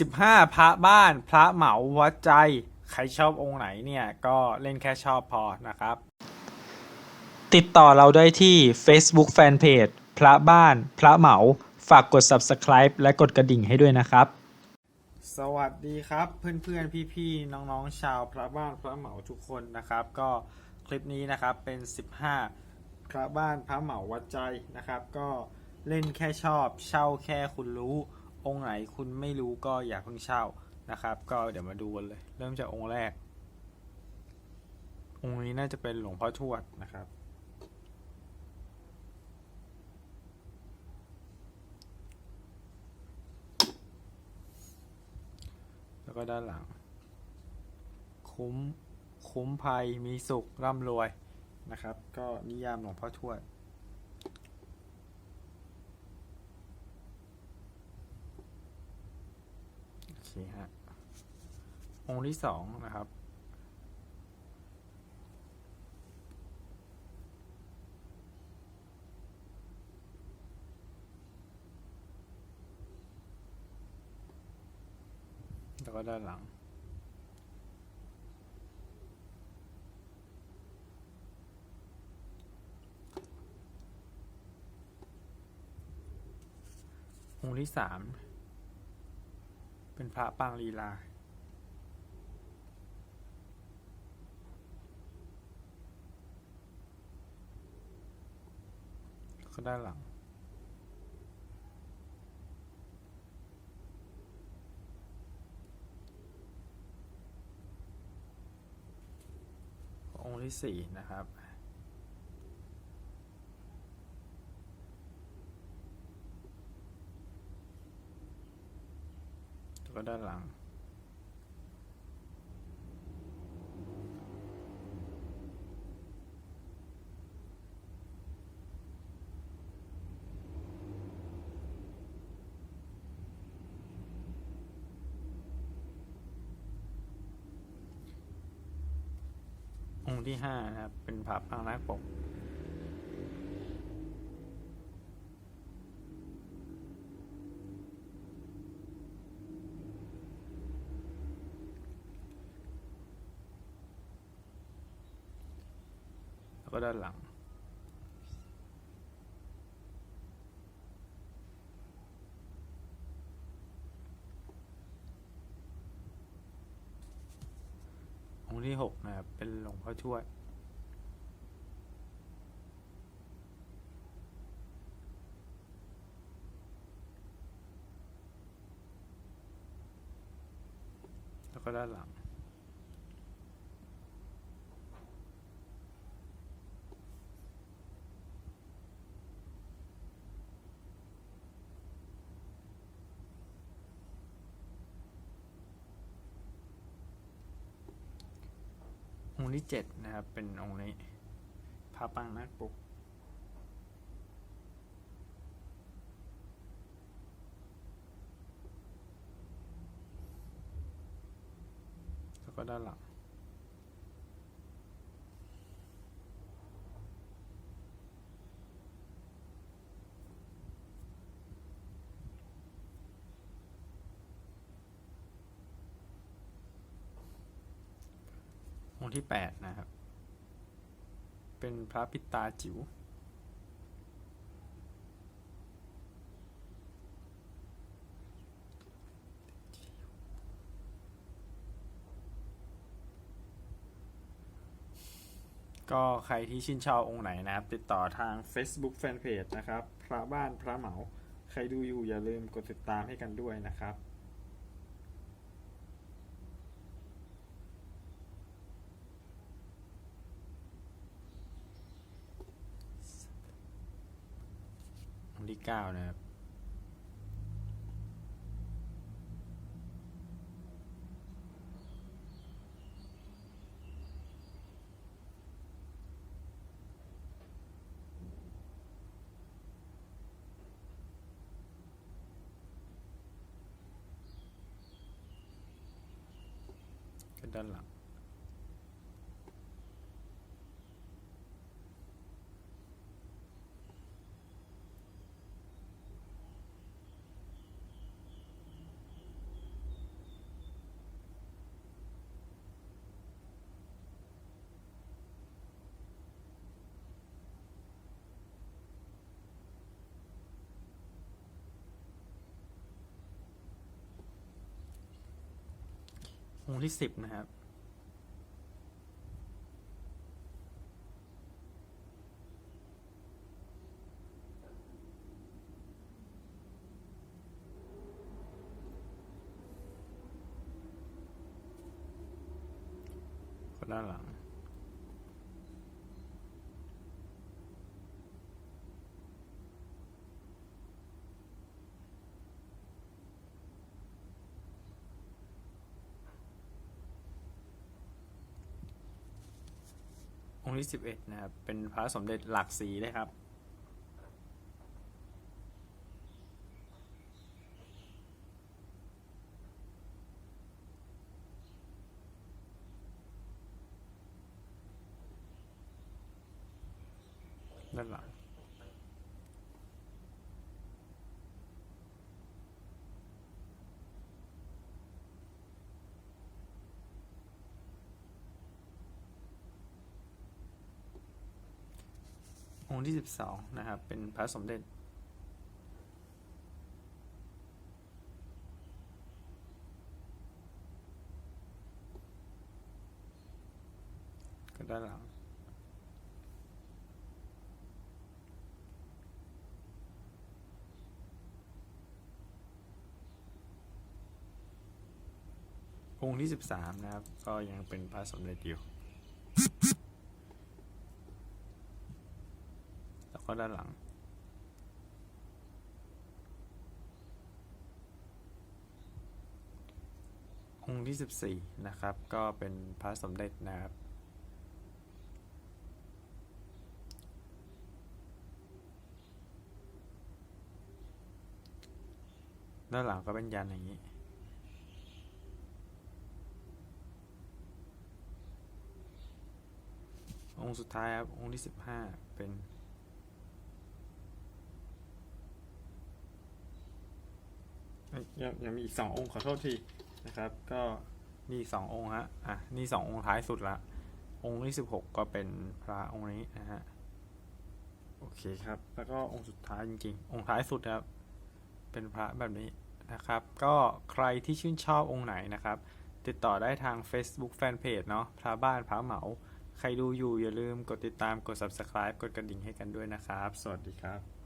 15พระบ้านพระเหมาวัดใจ ใครชอบองค์ไหนเนี่ยก็เล่นแค่ชอบพอนะครับ ติดต่อเราได้ที่ Facebook Fanpage พระบ้านพระเหมาฝากกด Subscribe และกดกระดิ่งให้ด้วยนะครับ สวัสดีครับเพื่อนๆ พี่ๆ น้องๆ ชาวพระบ้านพระเหมาทุกคนนะครับ ก็คลิปนี้นะครับเป็น 15 พระบ้านพระเหมาวัดใจนะครับ ก็เล่นแค่ชอบเช่าแค่คุณรู้ องค์ไหนคุณไม่รู้ก็อย่าเพิ่งเช่านะครับ ก็เดี๋ยวมาดูกันเลย เริ่มจากองค์แรก องค์นี้น่าจะเป็นหลวงพ่อทวดนะครับ แล้วก็ด้านหลัง คุ้มคุ้มภัยมีสุขร่ำรวยนะครับ ก็นิยามหลวงพ่อทวด โอเค ฮะ องค์ที่สองนะครับ แล้วก็ด้านหลังองค์ที่สาม เป็นพระปางลีลา ก็ด้านหลัง องค์ที่สี่นะครับ แล้ว ก็ด้านหลัง องค์ที่ห้านะครับ เป็นพระปางนาคปก ก็ด้านหลัง องค์ที่หกนะครับ เป็นหลวงพ่อทวดแล้วก็ด้านหลัง ค์ที่เจ็ดนะครับ เป็นองค์นี้พระปางนาคปุกแล้วก็ด้านหลัง ที่แปดนะครับ เป็นพระปิตาจิ๋ว ก็ใครที่ชื่นชอบองค์ไหนนะครับ ติดต่อทาง Facebook Fanpage นะครับ พระบ้านพระเหมา ใครดูอยู่อย่าลืมกดติดตามให้กันด้วยนะครับ องค์ที่เก้านะครับก็ด้า องที่สิบนะครับ ก็ด้านหลัง องค์ที่สิบเอ็ดนะครับ เป็นพระสมเด็จหลักสีเลยครับ ด้านหลัง องค์ที่สิบสองนะครับ เป็นพระสมเด็จ ก็ด้านหลังองค์ที่สิบสามนะครับ ก็ยังเป็นพระสมเด็จอยู่ แล้วก็ด้านหลัง องค์ที่สิบสี่นะครับ ก็เป็นพระสมเด็จนะครับ ด้านหลังก็เป็นยันอย่างนี้องค์สุดท้ายครับ องค์ที่สิบห้าเป็น เอ้ ยังยังมีอีกสององค์ขอโทษทีนะครับ ก็มีอีกสององค์ฮะอะนี่สององค์ท้ายสุดละ องค์ที่สิบหกก็เป็นพระองค์นี้นะฮะโอเคครับ แล้วก็องค์สุดท้ายจริงๆ องค์ท้ายสุดครับ เป็นพระแบบนี้นะครับ ก็ใครที่ชื่นชอบองค์ไหนนะครับ ติดต่อได้ทาง Facebook Fanpage เนาะพระบ้านพระเหมา ใครดูอยู่อย่าลืมกดติดตามกด Subscribe กดกระดิ่งให้กันด้วยนะครับ สวัสดีครับ